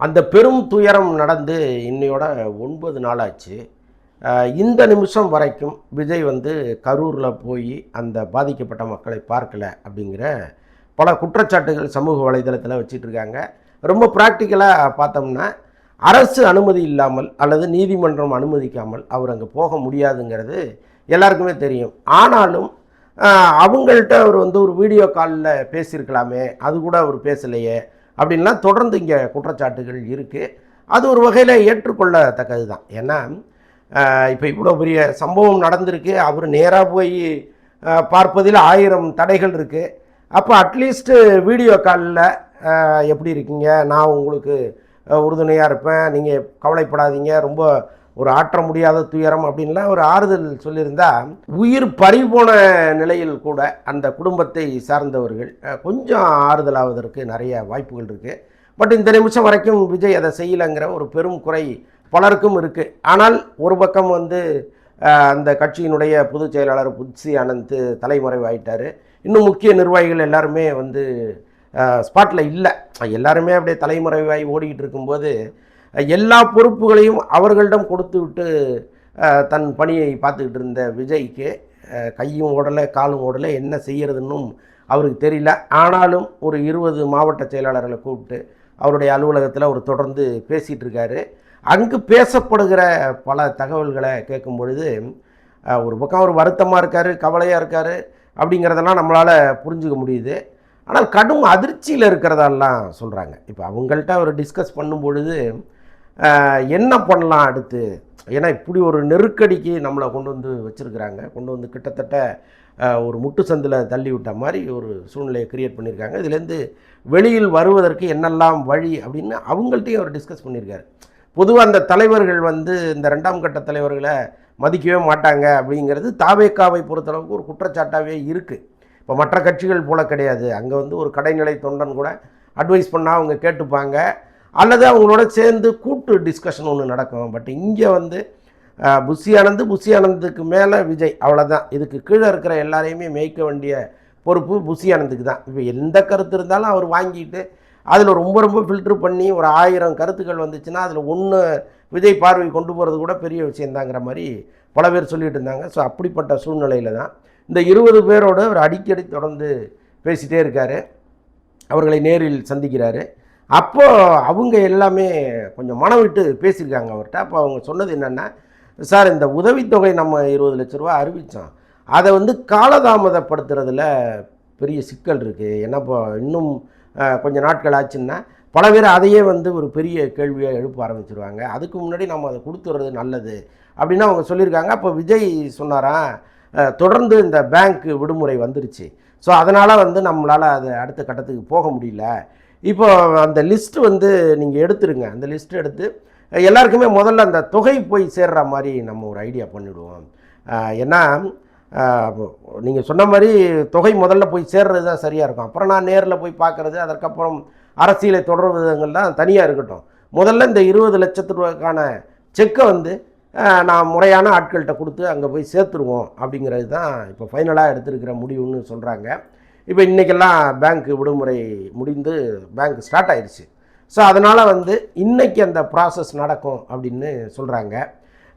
அந்த பெரும் துயரம் நடந்து இன்னையோட ஒன்பது நாளாச்சு. ஆச்சு இந்த நிமிஷம் வரைக்கும் விஜய் வந்து கரூரில் போய் அந்த பாதிக்கப்பட்ட மக்களை பார்க்கல அப்படிங்கிற பல குற்றச்சாட்டுகள் சமூக வலைதளத்தில் வச்சிட்டு இருக்காங்க ரொம்ப ப்ராக்டிக்கலாக பார்த்தோம்னா அரசு அனுமதி இல்லாமல் அல்லது நீதிமன்றம் அனுமதிக்காமல் அவர் அங்கே போக முடியாதுங்கிறது எல்லாருக்குமே தெரியும். ஆனாலும் அவங்கள்ட்ட அவர் வந்து ஒரு வீடியோ காலில் பேசியிருக்கலாமே அது கூட அவர் பேசலையே அப்படின்லாம் தொடர்ந்து இங்கே குற்றச்சாட்டுகள் இருக்குது அது ஒரு வகையில் ஏற்றுக்கொள்ளத்தக்கது தான் ஏன்னா இப்போ இவ்வளோ பெரிய சம்பவம் நடந்திருக்கு. அவர் நேராக போய் பார்ப்பதில் ஆயிரம் தடைகள் இருக்குது அப்போ அட்லீஸ்ட்டு வீடியோ காலில் எப்படி இருக்கீங்க? நான் உங்களுக்கு உறுதுணையாக இருப்பேன். நீங்கள் கவலைப்படாதீங்க. ரொம்ப ஒரு ஆற்ற முடியாத துயரம் அப்படின்லாம் ஒரு ஆறுதல் சொல்லியிருந்தா உயிர் பறிபோன நிலையில் கூட அந்த குடும்பத்தை சார்ந்தவர்கள் கொஞ்சம் ஆறுதலாவதற்கு நிறைய வாய்ப்புகள் இருக்குது பட் இந்த நிமிஷம் வரைக்கும் விஜய் அதை செய்யலைங்கிற ஒரு பெரும் குறை பலருக்கும் இருக்குது ஆனால் ஒரு பக்கம் வந்து அந்த கட்சியினுடைய பொதுச் செயலாளர் புத்சி அனந்த் தலைமறைவாயிட்டார். இன்னும் முக்கிய நிர்வாகிகள் எல்லாருமே வந்து ஸ்பாட்டில் இல்லை. எல்லாருமே அப்படியே தலைமறைவாகி ஓடிக்கிட்டு இருக்கும்போது எல்லா பொறுப்புகளையும் அவர்களிடம் கொடுத்து விட்டு தன் பணியை பார்த்துக்கிட்டு இருந்த விஜய்க்கு கையும் ஓடலை காலும் ஓடலை என்ன செய்யறதுன்னும் அவருக்கு தெரியல. ஆனாலும் ஒரு இருபது மாவட்ட செயலாளர்களை கூப்பிட்டு அவருடைய அலுவலகத்தில் அவர் தொடர்ந்து பேசிகிட்டு இருக்காரு. அங்கு பேசப்படுகிற பல தகவல்களை கேட்கும் பொழுது ஒரு பக்கம் அவர் வருத்தமாக இருக்கார் கவலையாக இருக்கார் அப்படிங்கிறதெல்லாம் நம்மளால் புரிஞ்சுக்க முடியுது. ஆனால் கடும் அதிர்ச்சியில் இருக்கிறதெல்லாம் சொல்கிறாங்க இப்போ அவங்கள்ட்ட அவர் டிஸ்கஸ் பண்ணும் பொழுது என்ன பண்ணலாம் அடுத்து? ஏன்னா இப்படி ஒரு நெருக்கடிக்கு நம்மளை கொண்டு வந்து வச்சுருக்கிறாங்க. கொண்டு வந்து கிட்டத்தட்ட ஒரு முட்டு சந்தில் தள்ளி விட்ட மாதிரி ஒரு சூழ்நிலையை கிரியேட் பண்ணியிருக்காங்க. இதுலேருந்து வெளியில் வருவதற்கு என்னெல்லாம் வழி அப்படின்னு அவங்கள்ட்டையும் அவர் டிஸ்கஸ் பண்ணியிருக்காரு. பொதுவாக அந்த தலைவர்கள் வந்து இந்த ரெண்டாம் கட்ட தலைவர்களை மதிக்கவே மாட்டாங்க அப்படிங்கிறது தாவேக்காவை பொறுத்தளவுக்கு ஒரு குற்றச்சாட்டாகவே இருக்குது இப்போ மற்ற கட்சிகள் போல கிடையாது. அங்கே வந்து ஒரு கடைநிலை தொண்டன் கூட அட்வைஸ் பண்ணால் அவங்க கேட்டுப்பாங்க. அல்லது அவங்களோட சேர்ந்து கூட்டு டிஸ்கஷன் ஒன்று நடக்கும். பட் இங்கே வந்து புஷி ஆனந்து புஷி ஆனந்துக்கு மேலே விஜய் அவ்வளோதான் இதுக்கு கீழே இருக்கிற எல்லாரையுமே மேய்க்க வேண்டிய பொறுப்பு புஷி ஆனந்துக்கு தான். இப்போ எந்த கருத்து இருந்தாலும் அவர் வாங்கிட்டு அதில் ரொம்ப ரொம்ப ஃபில்ட்ரு பண்ணி ஒரு ஆயிரம் கருத்துக்கள் வந்துச்சுன்னா அதில் ஒன்று விஜய் பார்வை கொண்டு போகிறது கூட பெரிய விஷயந்தாங்கிற மாதிரி பல பேர் சொல்லிட்டு இருந்தாங்க. ஸோ அப்படிப்பட்ட சூழ்நிலையில் தான் இந்த இருபது பேரோடு அவர் அடிக்கடி தொடர்ந்து பேசிகிட்டே இருக்கார். அவர்களை நேரில் சந்திக்கிறாரு. அப்போது அவங்க எல்லாமே கொஞ்சம் மனம் விட்டு பேசியிருக்காங்க அவர்கிட்ட. அப்போ அவங்க சொன்னது என்னென்னா சார் இந்த உதவித்தொகை நம்ம இருபது லட்ச ரூபா அறிவித்தோம் அதை வந்து காலதாமதப்படுத்துறதுல பெரிய சிக்கல் இருக்குது ஏன்னா இப்போ இன்னும் கொஞ்சம் நாட்கள் ஆச்சுன்னா பல பேர் அதையே வந்து ஒரு பெரிய கேள்வியாக எழுப்ப ஆரம்பிச்சிருவாங்க. அதுக்கு முன்னாடி நம்ம அதை கொடுத்துறது நல்லது. அப்படின்னு அவங்க சொல்லியிருக்காங்க. அப்போ விஜய் சொன்னாராம் தொடர்ந்து இந்த பேங்க் விடுமுறை வந்துருச்சு. ஸோ அதனால் வந்து நம்மளால் அது அடுத்த கட்டத்துக்கு போக முடியல. இப்போ அந்த லிஸ்ட்டு வந்து நீங்கள் எடுத்துருங்க. அந்த லிஸ்ட்டு எடுத்து எல்லாருக்குமே முதல்ல அந்த தொகை போய் சேர்ற மாதிரி நம்ம ஒரு ஐடியா பண்ணிவிடுவோம் ஏன்னா நீங்கள் சொன்ன மாதிரி தொகை முதல்ல போய் சேர்றது தான் சரியாக இருக்கும். அப்புறம் நான் நேரில் போய் பார்க்குறது அதற்கப்புறம் அரசியலை தொடர்வதுங்கள்லாம் தனியாக இருக்கட்டும். முதல்ல இந்த இருபது லட்சத்து ரூபாய்க்கான செக்கை வந்து நான் முறையான ஆட்கள்கிட்ட கொடுத்து அங்கே போய் சேர்த்துருவோம் அப்படிங்கிறது தான் இப்போ ஃபைனலாக எடுத்திருக்கிற முடிவுன்னு சொல்கிறாங்க இப்போ இன்றைக்கெல்லாம் பேங்க் விடுமுறை முடிந்து பேங்க் ஸ்டார்ட் ஆயிடுச்சு ஸோ அதனால் வந்து இன்றைக்கி அந்த ப்ராசஸ் நடக்கும் அப்படின்னு சொல்கிறாங்க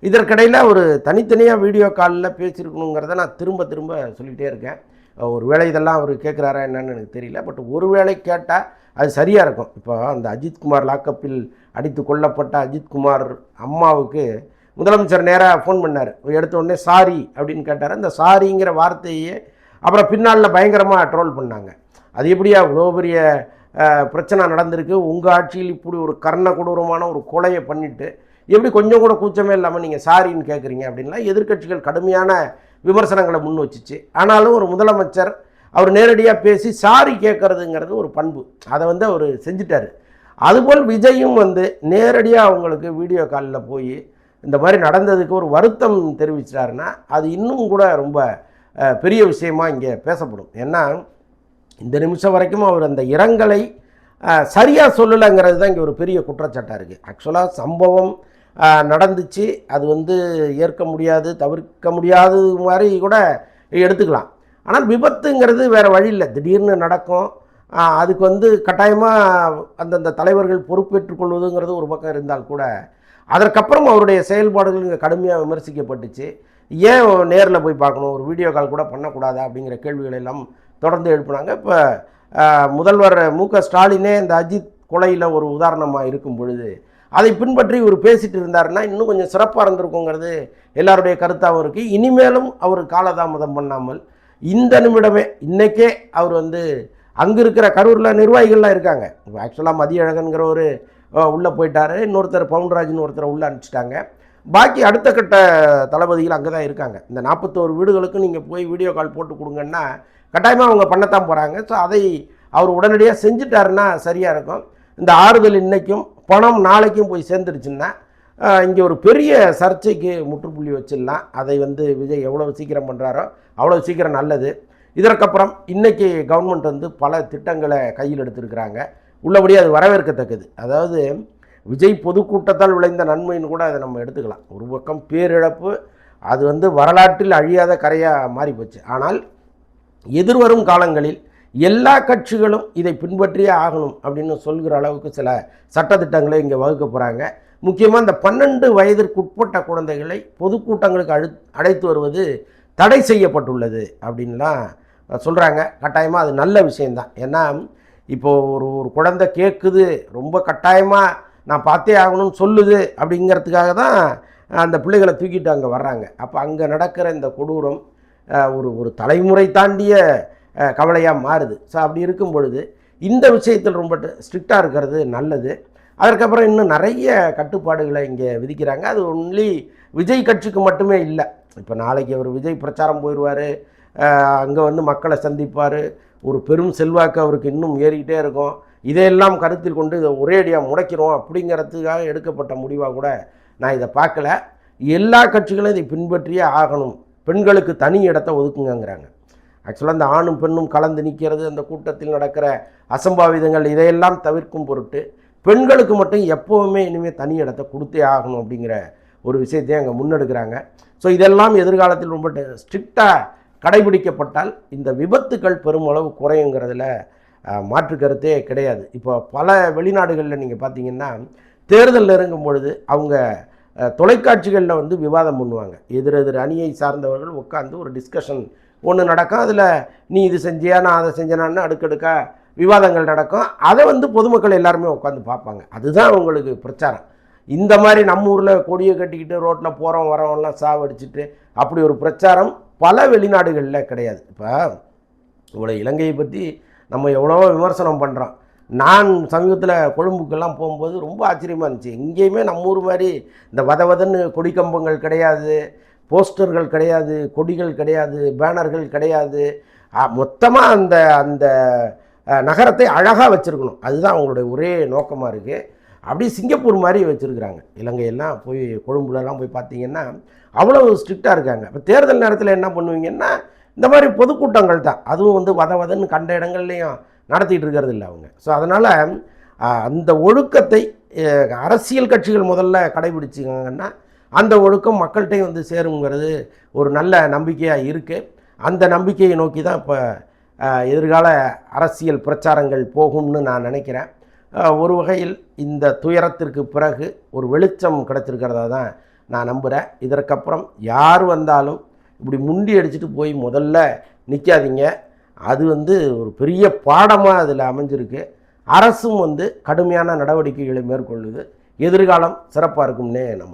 இதற்கிடையில் ஒரு தனித்தனியாக வீடியோ காலில் பேசியிருக்கணுங்கிறத நான் திரும்ப திரும்ப சொல்லிகிட்டே இருக்கேன். ஒரு வேளை இதெல்லாம் அவர் கேட்குறாரா என்னன்னு எனக்கு தெரியல. பட் ஒரு வேளை கேட்டால் அது சரியாக இருக்கும். இப்போ அந்த அஜித்குமார் லாக்கப்பில் அடித்து கொல்லப்பட்ட அஜித்குமார் அம்மாவுக்கு முதலமைச்சர் நேராக ஃபோன் பண்ணார். எடுத்த உடனே சாரி அப்படின்னு கேட்டார். அந்த சாரிங்கிற வார்த்தையே அப்புறம் பின்னாளில் பயங்கரமாக ட்ரோல் பண்ணாங்க. அது எப்படியா இவ்வளோ பெரிய பிரச்சனை நடந்திருக்கு? உங்கள் ஆட்சியில் இப்படி ஒரு கர்ண கொடூரமான ஒரு கொலையை பண்ணிட்டு எப்படி கொஞ்சம் கூட கூச்சமே இல்லாமல் நீங்கள் சாரின்னு கேட்குறீங்க அப்படின்லாம் எதிர்க்கட்சிகள் கடுமையான விமர்சனங்களை முன் வச்சுச்சு. ஆனாலும் ஒரு முதலமைச்சர் அவர் நேரடியாக பேசி சாரி கேட்குறதுங்கிறது ஒரு பண்பு. அதை வந்து அவர் செஞ்சிட்டாரு. அதுபோல் விஜயும் வந்து நேரடியாக அவங்களுக்கு வீடியோ காலில் போய் இந்த மாதிரி நடந்ததுக்கு ஒரு வருத்தம் தெரிவிச்சிட்டாருன்னா அது இன்னும் கூட ரொம்ப பெரிய விஷயமாக இங்கே பேசப்படும். ஏன்னா இந்த நிமிஷம் வரைக்கும் அவர் அந்த இரங்கலை சரியாக சொல்லலைங்கிறது தான் இங்கே ஒரு பெரிய குற்றச்சாட்டாக இருக்குது ஆக்சுவலாக சம்பவம் நடந்துச்சு. அது வந்து ஏற்க முடியாது தவிர்க்க முடியாத மாதிரி கூட எடுத்துக்கலாம். ஆனால் விபத்துங்கிறது வேறு வழி இல்லை. திடீர்னு நடக்கும். அதுக்கு வந்து கட்டாயமாக அந்தந்த தலைவர்கள் பொறுப்பேற்றுக் கொள்வதுங்கிறது ஒரு பக்கம் இருந்தால் கூட அதற்கப்புறம் அவருடைய செயல்பாடுகள் இங்கே கடுமையாக விமர்சிக்கப்பட்டுச்சு. ஏன் நேரில் போய் பார்க்கணும்? ஒரு வீடியோ கால் கூட பண்ணக்கூடாதா? அப்படிங்கிற கேள்விகளை எல்லாம் தொடர்ந்து எழுப்புனாங்க. இப்போ முதல்வர் மு க ஸ்டாலினே இந்த அஜித் கொலையில் ஒரு உதாரணமாக இருக்கும் பொழுது அதை பின்பற்றி இவர் பேசிட்டு இருந்தாருன்னா இன்னும் கொஞ்சம் சிறப்பாக இருந்திருக்குங்கிறது எல்லாருடைய கருத்தாகவும் இருக்குது இனிமேலும் அவர் காலதாமதம் பண்ணாமல் இந்த நிமிடமே இன்றைக்கே அவர் வந்து அங்கே இருக்கிற கரூரில் நிர்வாகிகள்லாம் இருக்காங்க. ஆக்சுவலாக மதியழகன்கிற ஒரு உள்ளே போயிட்டார். இன்னொருத்தர் பவுன்ராஜ்னு ஒருத்தர் உள்ளே அனுப்பிச்சிட்டாங்க. பாக்கி அடுத்த கட்ட தளபதிகள் அங்கே தான் இருக்காங்க. இந்த நாற்பத்தோரு வீடுகளுக்கு நீங்கள் போய் வீடியோ கால் போட்டு கொடுங்கன்னா கட்டாயமாக அவங்க பண்ணத்தான் போகிறாங்க ஸோ அதை அவர் உடனடியாக செஞ்சுட்டாருன்னா சரியாக இருக்கும். இந்த ஆறுதல் இன்றைக்கும் பணம் நாளைக்கும் போய் சேர்ந்துருச்சுன்னா இங்கே ஒரு பெரிய சர்ச்சைக்கு முற்றுப்புள்ளி வச்சிடலாம். அதை வந்து விஜய் எவ்வளோ சீக்கிரம் பண்ணுறாரோ அவ்வளோ சீக்கிரம் நல்லது. இதற்கப்புறம் இன்றைக்கி கவர்மெண்ட் வந்து பல திட்டங்களை கையில் எடுத்திருக்கிறாங்க. உள்ளபடி அது வரவேற்கத்தக்கது. அதாவது விஜய் பொதுக்கூட்டத்தால் விளைந்த நன்மைன்னு கூட அதை நம்ம எடுத்துக்கலாம். ஒரு பக்கம் பேரிழப்பு அது வந்து வரலாற்றில் அழியாத கரையாக மாறி போச்சு ஆனால் எதிர்வரும் காலங்களில் எல்லா கட்சிகளும் இதை பின்பற்றியே ஆகணும் அப்படின்னு சொல்கிற அளவுக்கு சில சட்டத்திட்டங்களை இங்கே வகுக்க போகிறாங்க முக்கியமாக இந்த பன்னெண்டு வயதிற்குட்பட்ட குழந்தைகளை பொதுக்கூட்டங்களுக்கு அழு அழைத்து வருவது தடை செய்யப்பட்டுள்ளது அப்படின்லாம் சொல்கிறாங்க கட்டாயமாக அது நல்ல விஷயந்தான் ஏன்னா இப்போது ஒரு ஒரு குழந்தை கேட்குது ரொம்ப கட்டாயமாக நான் பார்த்தே ஆகணும்னு சொல்லுது அப்படிங்கிறதுக்காக தான் அந்த பிள்ளைகளை தூக்கிட்டு அங்கே வர்றாங்க. அப்போ அங்கே நடக்கிற இந்த கொடூரம் ஒரு ஒரு தலைமுறை தாண்டிய கவலையாக மாறுது. ஸோ அப்படி இருக்கும் பொழுது இந்த விஷயத்தில் ரொம்ப ஸ்ட்ரிக்டாக இருக்கிறது நல்லது. அதற்கப்புறம் இன்னும் நிறைய கட்டுப்பாடுகளை இங்கே விதிக்கிறாங்க. அது ஒன்லி விஜய் கட்சிக்கு மட்டுமே இல்லை. இப்போ நாளைக்கு அவர் விஜய் பிரச்சாரம் போயிடுவார். அங்கே வந்து மக்களை சந்திப்பார். ஒரு பெரும் செல்வாக்கு அவருக்கு இன்னும் ஏறிக்கிட்டே இருக்கும். இதையெல்லாம் கருத்தில் கொண்டு இதை ஒரேடியாக முடைக்கிறோம் அப்படிங்கிறதுக்காக எடுக்கப்பட்ட முடிவாக கூட நான் இதை பார்க்கல. எல்லா கட்சிகளும் இதை பின்பற்றியே ஆகணும். பெண்களுக்கு தனி இடத்த ஒதுக்குங்கங்கிறாங்க. ஆக்சுவலாக அந்த ஆணும் பெண்ணும் கலந்து நிற்கிறது அந்த கூட்டத்தில் நடக்கிற அசம்பாவிதங்கள் இதையெல்லாம் தவிர்க்கும் பொருட்டு பெண்களுக்கு மட்டும் எப்போவுமே இனிமேல் தனி இடத்த கொடுத்தே ஆகணும் அப்படிங்கிற ஒரு விஷயத்தையும் அங்கே முன்னெடுக்கிறாங்க. ஸோ இதெல்லாம் எதிர்காலத்தில் ரொம்ப ஸ்ட்ரிக்டாக கடைபிடிக்கப்பட்டால் இந்த விபத்துக்கள் பெருமளவு குறையுங்கிறதுல மாற்று கருத்தே கிடையாது. இப்போ பல வெளிநாடுகளில் நீங்கள் பார்த்தீங்கன்னா தேர்தல் இறங்கும் பொழுது அவங்க தொலைக்காட்சிகளில் வந்து விவாதம் பண்ணுவாங்க. எதிர் எதிர் அணியை சார்ந்தவர்கள் உட்காந்து ஒரு டிஸ்கஷன் ஒன்று நடக்கும். அதில் நீ இது செஞ்சியா நான் அதை செஞ்சேனான்னு அடுக்கடுக்காக விவாதங்கள் நடக்கும். அதை வந்து பொதுமக்கள் எல்லாருமே உட்காந்து பார்ப்பாங்க. அதுதான் அவங்களுக்கு பிரச்சாரம். இந்த மாதிரி நம்ம ஊரில் கொடியை கட்டிக்கிட்டு ரோட்டில் போகிறோம் வரவங்கலாம் சாவடிச்சுட்டு அப்படி ஒரு பிரச்சாரம் பல வெளிநாடுகளில் கிடையாது. இப்போ இவ்வளோ இலங்கையை பற்றி நம்ம எவ்வளோ விமர்சனம் பண்ணுறோம் நான் சமீபத்தில் கொழும்புக்கெல்லாம் போகும்போது ரொம்ப ஆச்சரியமாக இருந்துச்சு. எங்கேயுமே நம்ம ஊர் மாதிரி இந்த வத வதன்னு கொடிக்கம்பங்கள் கிடையாது போஸ்டர்கள் கிடையாது கொடிகள் கிடையாது பேனர்கள் கிடையாது. மொத்தமாக அந்த அந்த நகரத்தை அழகாக வச்சுருக்கணும். அதுதான் அவங்களுடைய ஒரே நோக்கமாக இருக்குது அப்படியே சிங்கப்பூர் மாதிரி வச்சுருக்குறாங்க. இலங்கையெல்லாம் போய் கொழும்புலலாம் போய் பார்த்தீங்கன்னா அவ்வளோ ஸ்ட்ரிக்டாக இருக்காங்க. இப்போ தேர்தல் நேரத்தில் என்ன பண்ணுவீங்கன்னா இந்த மாதிரி பொதுக்கூட்டங்கள் தான் அதுவும் வந்து வத வதன்னு கண்ட இடங்கள்லையும் நடத்திட்டு இருக்கிறது இல்லை அவங்க. ஸோ அதனால் அந்த ஒழுக்கத்தை அரசியல் கட்சிகள் முதல்ல கடைபிடிச்சிங்கன்னா அந்த ஒழுக்கம் மக்கள்கிட்டையும் வந்து சேருங்கிறது ஒரு நல்ல நம்பிக்கையாக இருக்குது அந்த நம்பிக்கையை நோக்கி தான் இப்போ எதிர்கால அரசியல் பிரச்சாரங்கள் போகும்னு நான் நினைக்கிறேன். ஒரு வகையில் இந்த துயரத்திற்கு பிறகு ஒரு வெளிச்சம் கிடச்சிருக்கிறதா தான் நான் நம்புகிறேன் இதற்கப்புறம் யார் வந்தாலும் இப்படி முண்டி அடிச்சுட்டு போய் முதல்ல நிற்காதீங்க அது வந்து ஒரு பெரிய பாடமாக அதில் அமைஞ்சிருக்கு. அரசும் வந்து கடுமையான நடவடிக்கைகளை மேற்கொள்ளுது. எதிர்காலம் சிறப்பாக இருக்கும்னே நம்ம